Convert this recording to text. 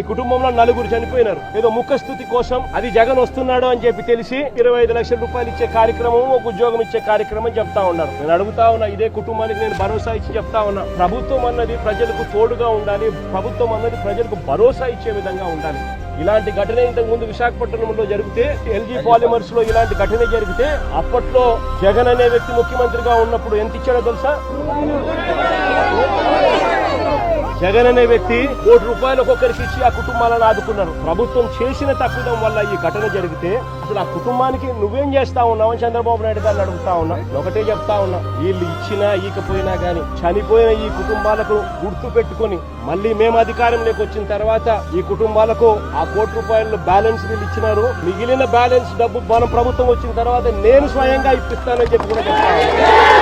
ఈ కుటుంబంలో నలుగురు చనిపోయినారు. ఏదో ముఖస్థుతి కోసం అది జగన్ వస్తున్నాడు అని చెప్పి తెలిసి ఇరవై ఐదు లక్షల రూపాయలు ఇచ్చే కార్యక్రమం ఒక ఉద్యోగం ఇచ్చే కార్యక్రమం చెప్తా ఉన్నారు. నేను అడుగుతా ఉన్నా ఇదే కుటుంబానికి నేను భరోసా ఇచ్చి చెప్తా ఉన్నా. ప్రభుత్వం అన్నది ప్రజలకు తోడుగా ఉండాలి. ప్రభుత్వం అన్నది ప్రజలకు భరోసా ఇచ్చే విధంగా ఉండాలి. ఇలాంటి ఘటన ఇంతకు ముందు విశాఖపట్నంలో జరిగితే ఎల్జీ పాలిమర్స్లో ఇలాంటి ఘటన జరిగితే అప్పట్లో జగన్ అనే వ్యక్తి ముఖ్యమంత్రిగా ఉన్నప్పుడు ఎంత ఇచ్చాడో తెలుసా? జగన్ అనే వ్యక్తి కోటి రూపాయలు ఒక్కొక్కరికి ఇచ్చి ఆ కుటుంబాలను ఆదుకున్నారు ప్రభుత్వం చేసిన తప్పిదం వల్ల ఈ ఘటన జరిగితే అసలు ఆ కుటుంబానికి నువ్వేం చేస్తా ఉన్నావు అని చంద్రబాబు నాయుడు గారిని అడుగుతా ఉన్నా. ఒకటే చెప్తా ఉన్నా. వీళ్ళు ఇచ్చినా ఈకపోయినా గాని చనిపోయిన ఈ కుటుంబాలకు గుర్తు పెట్టుకొని మళ్ళీ మేము అధికారంలోకి వచ్చిన తర్వాత ఈ కుటుంబాలకు ఆ కోటి రూపాయలు బ్యాలెన్స్ వీళ్ళు ఇచ్చినారు. మిగిలిన బ్యాలెన్స్ డబ్బు మనం ప్రభుత్వం వచ్చిన తర్వాత నేను స్వయంగా ఇప్పిస్తానని చెప్పి కూడా చెప్తాను